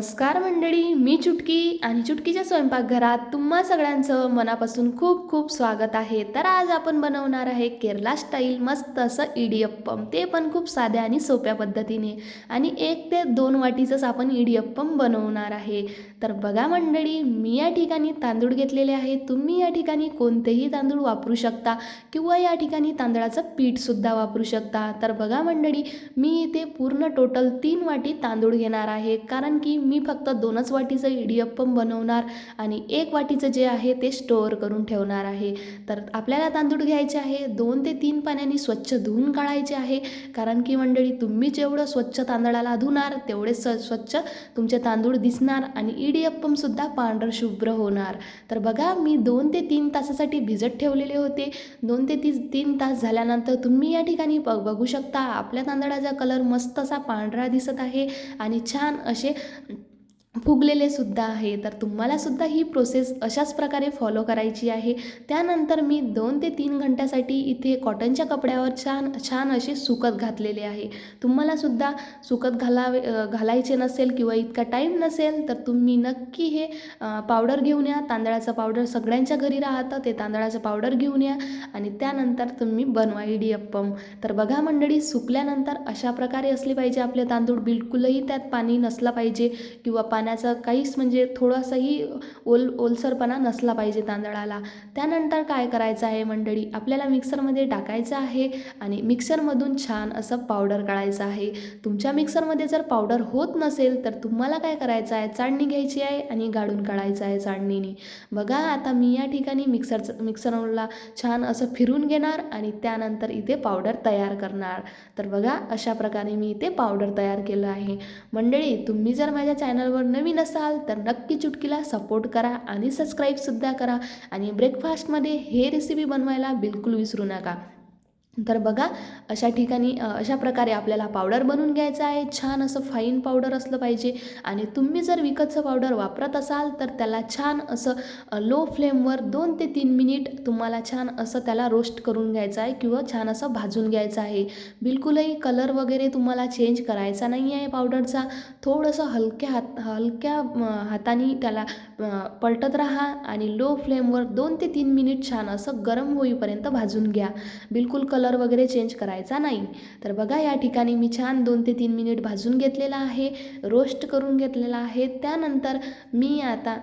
नमस्कार मंडळी मी चुटकी आणि चुटकीच्या स्वयंपाकघरात तुम्हा सगळ्यांचं मनापासून खूप खूप स्वागत आहे. तर आज आपण बनवणार आहे केरला स्टाईल मस्त असं इडियप्पम. ते पण खूप साध्या आणि सोप्या पद्धतीने आणि एक ते दोन वाटीचंच आपण इडियप्पम बनवणार आहे. तर बघा मंडळी मी या ठिकाणी तांदूळ घेतलेले आहे. तुम्ही या ठिकाणी कोणतेही तांदूळ वापरू शकता किंवा या ठिकाणी तांदळाचं पीठसुद्धा वापरू शकता. तर बघा मंडळी मी इथे पूर्ण टोटल तीन वाटी तांदूळ घेणार आहे. कारण की मी फक्त दोनच वाटीचं इडियप्पम बनवणार आणि एक वाटीचं जे आहे ते स्टोअर करून ठेवणार आहे. तर आपल्याला तांदूळ घ्यायचे आहे दोन ते तीन पाण्याने स्वच्छ धुवून काढायचे आहे. कारण की मंडळी तुम्ही जेवढं स्वच्छ तांदळाला धुणार तेवढे स स्वच्छ तुमचे तांदूळ दिसणार आणि इडियप्पमसुद्धा पांढरं शुभ्र होणार. तर बघा मी दोन ते तीन तासासाठी भिजत ठेवलेले होते. दोन ते ती तीन तास झाल्यानंतर तुम्ही या ठिकाणी ब बघू शकता आपल्या तांदळाचा कलर मस्त असा पांढरा दिसत आहे आणि छान असे फुगलेले सुद्धा आहे. तर तुम्हाला सुद्धा ही प्रोसेस अशाच प्रकारे फॉलो करायची आहे. त्यानंतर मी दोन ते तीन घंट्यासाठी इथे कॉटनच्या कपड्यावर छान छान असे सुकत घातलेले आहे. तुम्हाला सुद्धा सुकत घालावे घालायचे नसेल किंवा इतका टाईम नसेल तर तुम्ही नक्की हे पावडर घेऊन या. तांदळाचं पावडर सगळ्यांच्या घरी राहतं ते तांदळाचं पावडर घेऊन या. आणि त्यानंतर तुम्ही बनवा इडियप्पम. तर बघा मंडळी सुकल्यानंतर अशा प्रकारे असले पाहिजे आपले तांदूळ. बिलकुलही त्यात पाणी नसलं पाहिजे किंवा पाण्या पाण्याचं काहीच म्हणजे थोडासाही ओल ओलसरपणा नसला पाहिजे तांदळाला. त्यानंतर काय करायचं आहे मंडळी? आपल्याला मिक्सरमध्ये टाकायचं आहे आणि मिक्सरमधून छान असं पावडर काढायचं आहे. तुमच्या मिक्सरमध्ये जर पावडर होत नसेल तर तुम्हाला काय करायचं आहे? चाळणी घ्यायची आहे आणि गाडून काढायचं आहे चाळणीने. बघा आता मी या ठिकाणी मिक्सरचं मिक्सरला छान असं फिरून घेणार आणि त्यानंतर इथे पावडर तयार करणार. तर बघा अशा प्रकारे मी इथे पावडर तयार केलं आहे. मंडळी तुम्ही जर माझ्या चॅनलवर नवीन असाल तर नक्की चुटकीला सपोर्ट करा आणि सबस्क्राईबसुद्धा करा. आणि ब्रेकफास्टमध्ये हे रेसिपी बनवायला बिलकुल विसरू नका. तर बघा अशा ठिकाणी अशा प्रकारे आपल्याला पावडर बनवून घ्यायचं आहे. छान असं फाईन पावडर असलं पाहिजे. आणि तुम्ही जर विकतचं पावडर वापरत असाल तर त्याला छान असं लो फ्लेमवर दोन ते तीन मिनिट तुम्हाला छान असं त्याला रोस्ट करून घ्यायचं आहे किंवा छान असं भाजून घ्यायचं आहे. बिलकुलही कलर वगैरे तुम्हाला चेंज करायचा नाही आहे पावडरचा थोडंसं हलक्या हात हलक्या हाताने त्याला पलटत राहा आणि लो फ्लेमवर दोन ते तीन मिनिट छान असं गरम होईपर्यंत भाजून घ्या. बिलकुल कलर वगैरे चेंज करायचा नाही. तर बघा या ठिकाणी मी छान दोन ते तीन मिनिट भाजून घेतलेला आहे रोस्ट करून घेतलेला आहे. त्यानंतर मी आता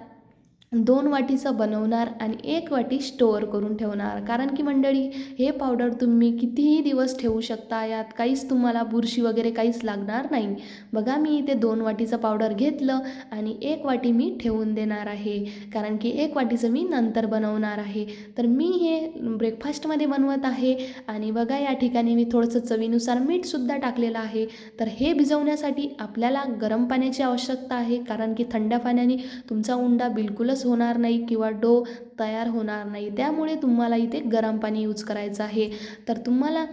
दोन वाटीचं बनवणार आणि एक वाटी स्टोअर करून ठेवणार. कारण की मंडळी हे पावडर तुम्ही कितीही दिवस ठेवू शकता यात काहीच तुम्हाला बुरशी वगैरे काहीच लागणार नाही. बघा मी इथे दोन वाटीचं पावडर घेतलं आणि एक वाटी मी ठेवून देणार आहे. कारण की एक वाटीचं मी नंतर बनवणार आहे. तर मी हे ब्रेकफास्टमध्ये बनवत आहे आणि बघा या ठिकाणी मी थोडंसं चवीनुसार मीठसुद्धा टाकलेलं आहे. तर हे भिजवण्यासाठी आपल्याला गरम पाण्याची आवश्यकता आहे. कारण की थंड पाण्याने तुमचा उंडा बिलकुलच होणार नाही किंवा डो तयार होणार नाही. त्यामुळे तुम्हाला इथे गरम पाणी यूज करायचं आहे. तर तुम्हाला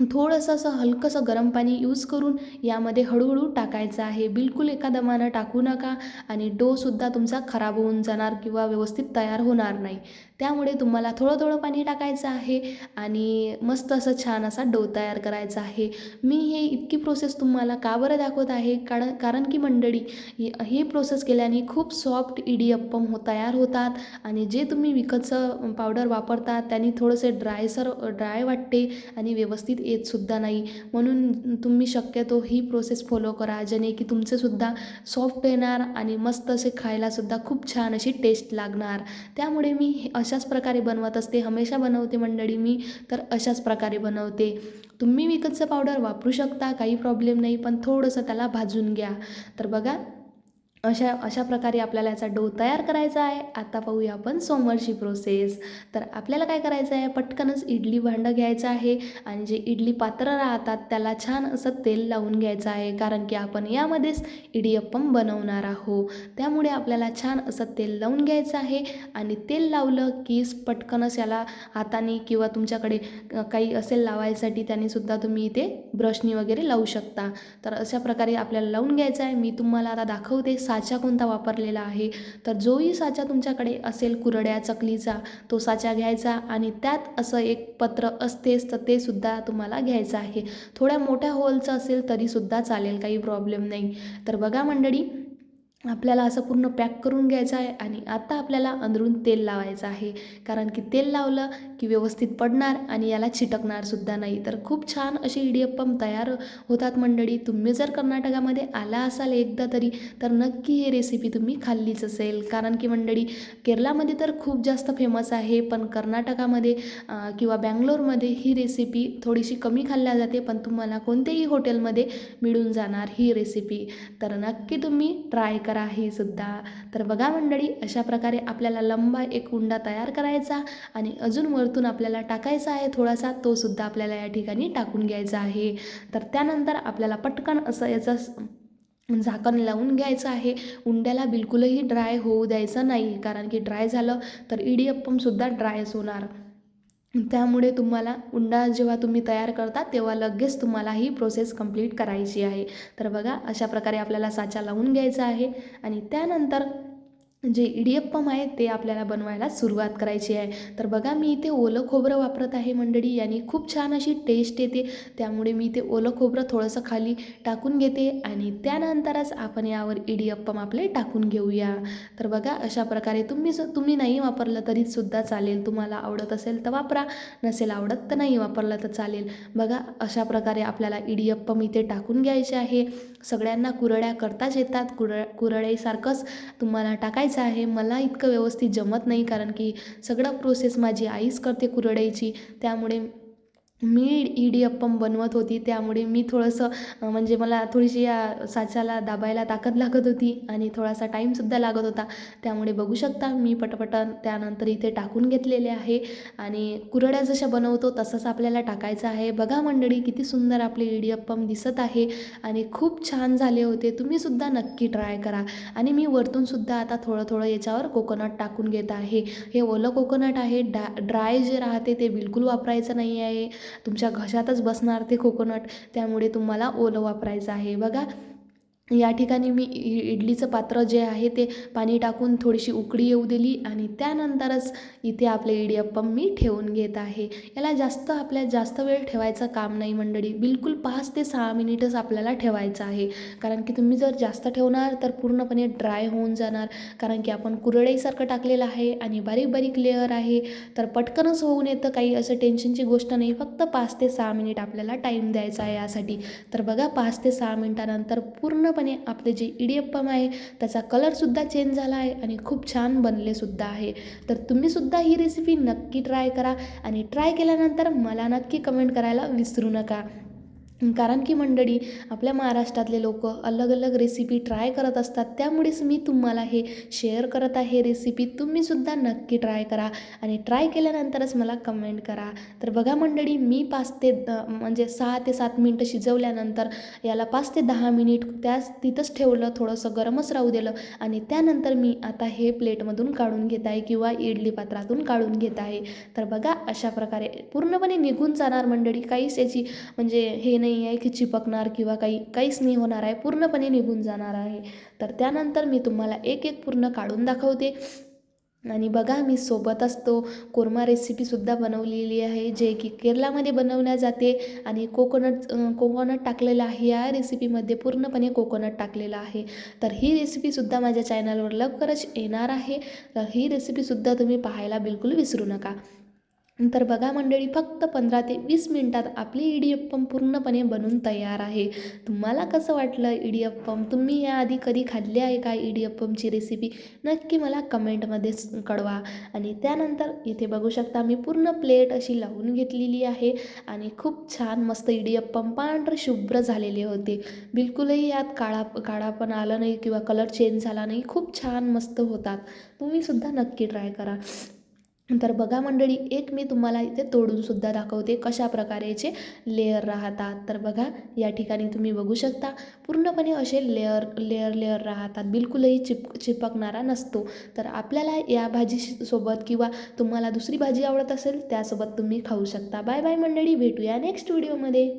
थोडंसं असं हलकंसं गरम पाणी यूज करून यामध्ये हळूहळू टाकायचं आहे. बिलकुल एका दमानं टाकू नका आणि डोसुद्धा तुमचा खराब होऊन जाणार किंवा व्यवस्थित तयार होणार नाही. त्यामुळे तुम्हाला थोडं थोडं पाणी टाकायचं आहे आणि मस्त असं छान असा डो तयार करायचा आहे. मी हे इतकी प्रोसेस तुम्हाला का बरं दाखवत आहे? कारण कारण की मंडळी ही प्रोसेस केल्याने खूप सॉफ्ट इडियप्पम हो तयार होतात आणि जे तुम्ही विकतचं पावडर वापरतात त्यांनी थोडंसे ड्रायसर ड्राय वाटते आणि व्यवस्थित येतसुद्धा नाही. म्हणून तुम्ही शक्यतो ही प्रोसेस फॉलो करा जेणे की तुमचेसुद्धा सॉफ्ट येणार आणि मस्त असे खायलासुद्धा खूप छान अशी टेस्ट लागणार. त्यामुळे मी हे अशाच प्रकारे बनवत असते. हमेशा बनवते मंडळी मी तर अशाच प्रकारे बनवते. तुम्ही विकतचं पावडर वापरू शकता काही प्रॉब्लेम नाही पण थोडंसं त्याला भाजून घ्या. तर बघा अशा अशा प्रकारे आपल्याला याचा डो तयार करायचा आहे. आता पाहूया आपण सोमवारची प्रोसेस तर आपल्याला काय करायचं आहे? पटकनच इडली भांडं घ्यायचं आहे आणि जे इडली पात्र राहतात त्याला छान असं तेल लावून घ्यायचं आहे. कारण की आपण यामध्येच इडियप्पम बनवणार आहोत. त्यामुळे आपल्याला छान असं तेल लावून घ्यायचं आहे आणि तेल लावलं की पटकनच याला हाताने किंवा तुमच्याकडे काही असेल लावायसाठी त्याने सुद्धा तुम्ही इथे ब्रशनी वगैरे लावू शकता. तर अशा प्रकारे आपल्याला लावून घ्यायचं आहे. मी तुम्हाला आता दाखवते सा साचा कोणता वापरलेला आहे? तर जोही साचा तुमच्याकडे असेल कुरड्या चकलीचा तो साचा घ्यायचा आणि त्यात असं एक पत्र असतेच तर ते सुद्धा तुम्हाला घ्यायचं आहे. थोड्या मोठ्या होलचं असेल तरीसुद्धा चालेल काही प्रॉब्लेम नाही. तर बघा मंडळी आपल्याला असं पूर्ण पॅक करून घ्यायचं आहे आणि आता आपल्याला अंदरून तेल लावायचं आहे. कारण की तेल लावलं की व्यवस्थित पडणार आणि याला चिटकणार सुद्धा नाही. तर खूप छान अशी इडियप्पम तयार होतात मंडळी. तुम्ही जर कर्नाटकामध्ये आला असाल एकदा तरी तर नक्की ही रेसिपी तुम्ही खाल्लीच असेल. कारण की मंडळी केरलामध्ये तर खूप जास्त फेमस आहे पण कर्नाटकामध्ये किंवा बँगलोरमध्ये ही रेसिपी थोडीशी कमी खाल्ल्या जाते पण तुम्हाला कोणत्याही हॉटेलमध्ये मिळून जाणार ही रेसिपी तर नक्की तुम्ही ट्राय करा. आहे सुद्धा तर बघा मंडळी अशा प्रकारे आपल्याला लंबा एक कुंडा तयार करायचा आणि अजून वरतून आपल्याला टाकायचा आहे थोडासा तो सुद्धा आपल्याला या ठिकाणी टाकून घ्यायचा आहे. तर त्यानंतर आपल्याला पटकन असं याचं झाकण लावून घ्यायचं आहे. उंड्याला बिलकुलही ड्राय होऊ द्यायचं नाही कारण की ड्राय झालं तर इडियप्पमसुद्धा ड्रायच होणार. त्यामुळे तुम्हाला उंडा जेव्हा तुम्ही तयार करता तेव्हा लगेच तुम्हाला ही प्रोसेस कंप्लीट करायची आहे. तर बघा अशा प्रकारे आपल्याला साचा लावून घ्यायचा आहे. आणि त्यानंतर जे इडियप्पम आहे ते आपल्याला बनवायला सुरुवात करायची आहे. तर बघा मी इथे ओलं खोबरं वापरत आहे मंडळी यांनी खूप छान अशी टेस्ट येते. त्यामुळे मी इथे ओलं खोबरं थोडंसं खाली टाकून घेते आणि त्यानंतरच आपण यावर इडियप्पम आपले टाकून घेऊया. तर बघा अशा प्रकारे तुम्ही तुम्ही नाही वापरलं तरीसुद्धा चालेल. तुम्हाला आवडत असेल तर वापरा नसेल आवडत तर नाही वापरलं तर चालेल. बघा अशा प्रकारे आपल्याला इडियप्पम इथे टाकून घ्यायचे आहे. सगळ्यांना कुरड्या करताच येतात. कुर कुरड्यासारखंच तुम्हाला टाकायचं आहे मला इतकं व्यवस्थित जमत नाही कारण की सगळं प्रोसेस माझी आईच करते कुरडाईची त्यामुळे मी इडीअप्पम बनवत होती त्यामुळे मी थोडंसं म्हणजे मला थोडीशी या साच्याला दाबायला ताकद लागत होती आणि थोडासा टाईमसुद्धा लागत होता. त्यामुळे बघू शकता मी पटपट त्यानंतर इथे टाकून घेतलेले आहे आणि कुरड्या जशा बनवतो तसंच आपल्याला टाकायचं आहे. बघा मंडळी किती सुंदर आपले इडीअप्पम दिसत आहे आणि खूप छान झाले होते. तुम्हीसुद्धा नक्की ट्राय करा. आणि मी वरतूनसुद्धा आता थोडं थोडं याच्यावर कोकोनट टाकून घेत आहे. हे ओलं कोकोनट आहे डा ड्राय जे राहते ते बिलकुल वापरायचं नाही आहे. तुमच्या घशातच बसणार ते कोकोनट. त्यामुळे तुम्हाला ओलं वापरायचं आहे. बघा या ठिकाणी मी इडलीचं पात्र जे आहे ते पाणी टाकून थोडीशी उकळी येऊ दिली आणि त्यानंतरच इथे आपले इडियप्पम मी ठेवून घेत आहे. याला जास्त आपल्या जास्त वेळ ठेवायचं काम नाही मंडळी. बिलकुल पाच ते सहा मिनिटच आपल्याला ठेवायचं आहे. कारण की तुम्ही जर जास्त ठेवणार तर पूर्णपणे ड्राय होऊन जाणार. कारण की आपण कुरडईसारखं टाकलेलं आहे आणि बारीक बारीक लेअर आहे. तर पटकनच होऊन येतं. काही असं टेन्शनची गोष्ट नाही. फक्त पाच ते सहा मिनिट आपल्याला टाईम द्यायचा आहे यासाठी. तर बघा पाच ते सहा मिनिटानंतर पूर्ण पूर्णपणे आपले जे इडियप्पम आहे त्याचा कलरसुद्धा चेंज झाला आहे आणि खूप छान बनलेसुद्धा आहे. तर तुम्हीसुद्धा ही रेसिपी नक्की ट्राय करा आणि ट्राय केल्यानंतर मला नक्की कमेंट करायला विसरू नका. कारण की मंडळी आपल्या महाराष्ट्रातले लोक अलग अलग रेसिपी ट्राय करत असतात. त्यामुळेच मी तुम्हाला हे शेअर करत आहे. रेसिपी तुम्हीसुद्धा नक्की ट्राय करा आणि ट्राय केल्यानंतरच मला कमेंट करा. तर बघा मंडळी मी पाच ते म्हणजे सहा ते सात मिनटं शिजवल्यानंतर याला पाच ते दहा मिनिट त्याच तिथंच ठेवलं थोडंसं गरमच राहू दिलं आणि त्यानंतर मी आता हे प्लेटमधून काढून घेत आहे किंवा इडली पात्रातून काढून घेत आहे. तर बघा अशा प्रकारे पूर्णपणे निघून जाणार मंडळी. काहीच याची म्हणजे हे नाही आहे की चिपकणार किंवा काही काहीच नाही होणार आहे पूर्णपणे निघून जाणार आहे. तर त्यानंतर मी तुम्हाला एक एक पूर्ण काढून दाखवते. आणि बघा मी सोबत असतो कोरमा रेसिपीसुद्धा बनवलेली आहे जे की केरलामध्ये बनवल्या जाते. आणि कोकोनट कोकोनट टाकलेलं आहे या रेसिपीमध्ये पूर्णपणे कोकोनट टाकलेलं आहे. तर ही रेसिपीसुद्धा माझ्या चॅनलवर लवकरच येणार आहे. तर ही रेसिपीसुद्धा तुम्ही पाहायला बिलकुल विसरू नका. तर बघा मंडळी फक्त पंधरा ते वीस मिनटात आपली इडियप्पम पूर्णपणे बनून तयार आहे. तुम्हाला कसं वाटलं इडियप्पम तुम्ही याआधी कधी खाल्ली आहे का इडियप्पमची रेसिपी नक्की मला कमेंटमध्येच कळवा. आणि त्यानंतर इथे बघू शकता मी पूर्ण प्लेट अशी लावून घेतलेली आहे आणि खूप छान मस्त इडियप्पम पांढरं शुभ्र झालेले होते. बिलकुलही यात काळा काळा पण आला नाही किंवा कलर चेंज झाला नाही खूप छान मस्त होतात. तुम्हीसुद्धा नक्की ट्राय करा. तर बघा मंडळी एक मी तुम्हाला इथे तोडूनसुद्धा दाखवते कशा प्रकारेचे लेअर राहतात. तर बघा या ठिकाणी तुम्ही बघू शकता पूर्णपणे असे लेअर लेअर लेअर राहतात. बिलकुलही चिप चिपकणारा नसतो. तर आपल्याला या भाजीसोबत किंवा तुम्हाला दुसरी भाजी आवडत असेल त्यासोबत तुम्ही खाऊ शकता. बाय बाय मंडळी भेटूया नेक्स्ट व्हिडिओमध्ये